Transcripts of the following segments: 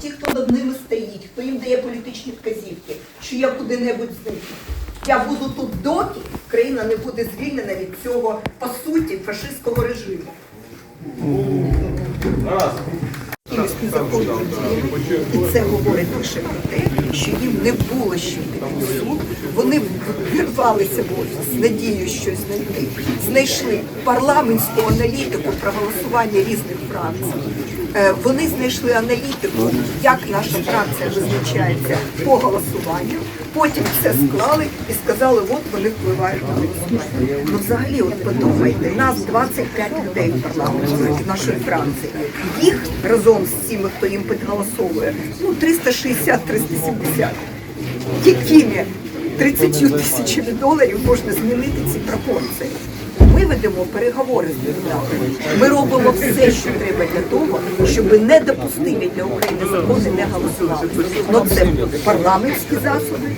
ті, хто над ними стоїть, хто їм дає політичні вказівки, що я куди-небудь зникну. Я буду тут доки країна не буде звільнена від цього, по суті, фашистського режиму. І це говорить лише про те, що їм не було що в суд. Вони вирвалися в офіс з надією щось знайти. Знайшли парламентську аналітику про голосування різних фракцій. Е, Вони знайшли аналітику, як наша фракція визначається по голосуванню. Потім це склали і сказали, от вони впливають на голосування. Ну взагалі, от подумайте, нас 25 людей в парламенті нашої фракції. Їх разом з цими, хто їм підголосовує, ну 360-370. Якими 30 тисячами доларів можна змінити ці пропорції? Ми ведемо переговори з депутатами. Ми робимо все, що треба для того, щоб не допустити для України закони не голосували. Ну це парламентські засоби,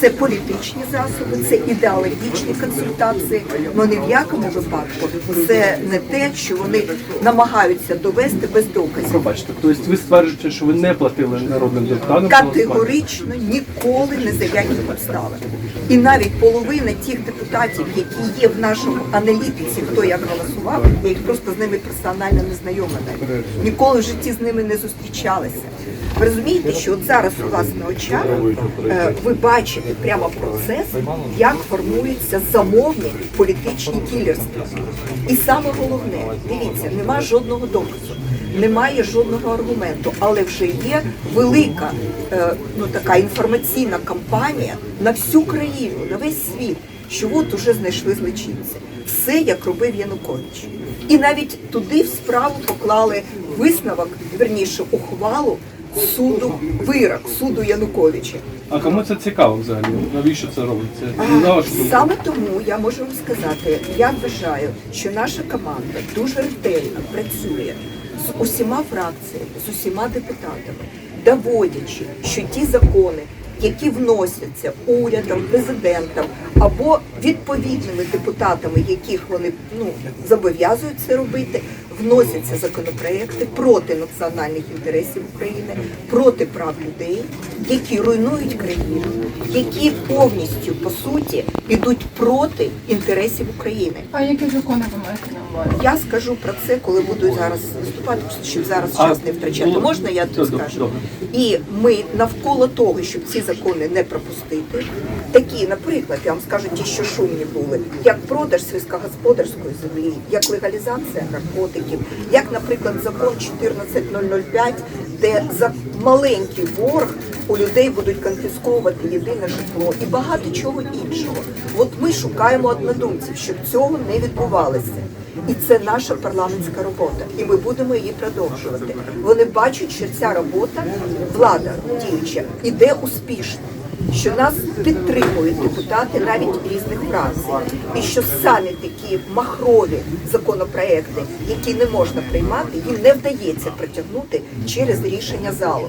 це політичні засоби, це ідеологічні консультації. Ну ні в якому випадку це не те, що вони намагаються довести без доказів. Пробачте, тобто ви стверджуєте, що ви не платили народним депутатам? Категорично ніколи не за які обставини. І навіть половина тих депутатів, які є в нашому аналітиці, хто як голосував, я їх просто з ними персонально не знайома навіть. Ніколи в житті з ними не зустрічалася. Ви розумієте, що от зараз у вас на очах е, ви бачите прямо процес, як формуються замовні політичні кілерства. І саме головне, дивіться, нема жодного доказу немає жодного аргументу, але вже є велика е, ну така інформаційна кампанія на всю країну, на весь світ, що от уже знайшли злочинця. Все як робив Янукович. І навіть туди в справу поклали висновок, верніше ухвалу суду, вирок суду Януковича. А кому це цікаво взагалі? Навіщо це робиться? Саме тому я можу вам сказати, я вважаю, що наша команда дуже ретельно працює з усіма фракціями, з усіма депутатами, доводячи, що ті закони, які вносяться урядом, президентом або відповідними депутатами, яких вони ну зобов'язують це робити, вносяться законопроекти проти національних інтересів України, проти прав людей, які руйнують країну, які повністю по суті йдуть проти інтересів України. А які закони ви маєте на увазі? Я скажу про це, коли буду зараз виступати, щоб зараз А, час не втрачати. було- Можна я тут скажу? добре. І ми навколо того, щоб ці закони не пропустити, такі, наприклад, я вам скажу, ті, що шумні були, як продаж сільськогосподарської землі, як легалізація наркотиків, як, наприклад, закон 14005, де за маленький борг у людей будуть конфісковувати єдине житло і багато чого іншого. От ми шукаємо однодумців, щоб цього не відбувалося. І це наша парламентська робота, і ми будемо її продовжувати. Вони бачать, що ця робота, влада діюча, іде успішно, що нас підтримують депутати навіть різних фракцій, і що самі такі махрові законопроекти, які не можна приймати, їм не вдається протягнути через рішення залу.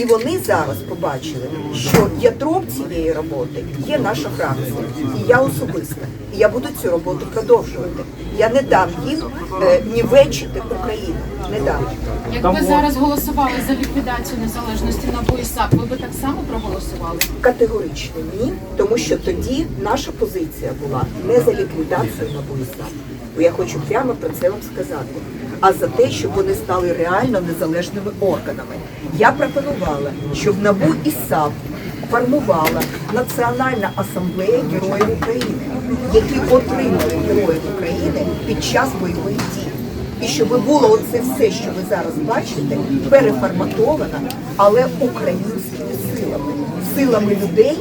І вони зараз побачили, що ядром цієї роботи є наша фракція, і я особисто. І я буду цю роботу продовжувати. Я не дам їм е, нівечити Україну. Не дам. Якби зараз голосували за ліквідацію незалежності НАБУ і ви би так само проголосували? Категорично ні, тому що тоді наша позиція була не за ліквідацію НАБУ і САП, бо я хочу прямо про це вам сказати, а за те, щоб вони стали реально незалежними органами. Я пропонувала, щоб НАБУ і САП формувала Національна асамблея Героїв України, які отримали Героїв України під час бойових дій. І щоб було оце все, що ви зараз бачите, переформатовано, але українськими силами, силами людей,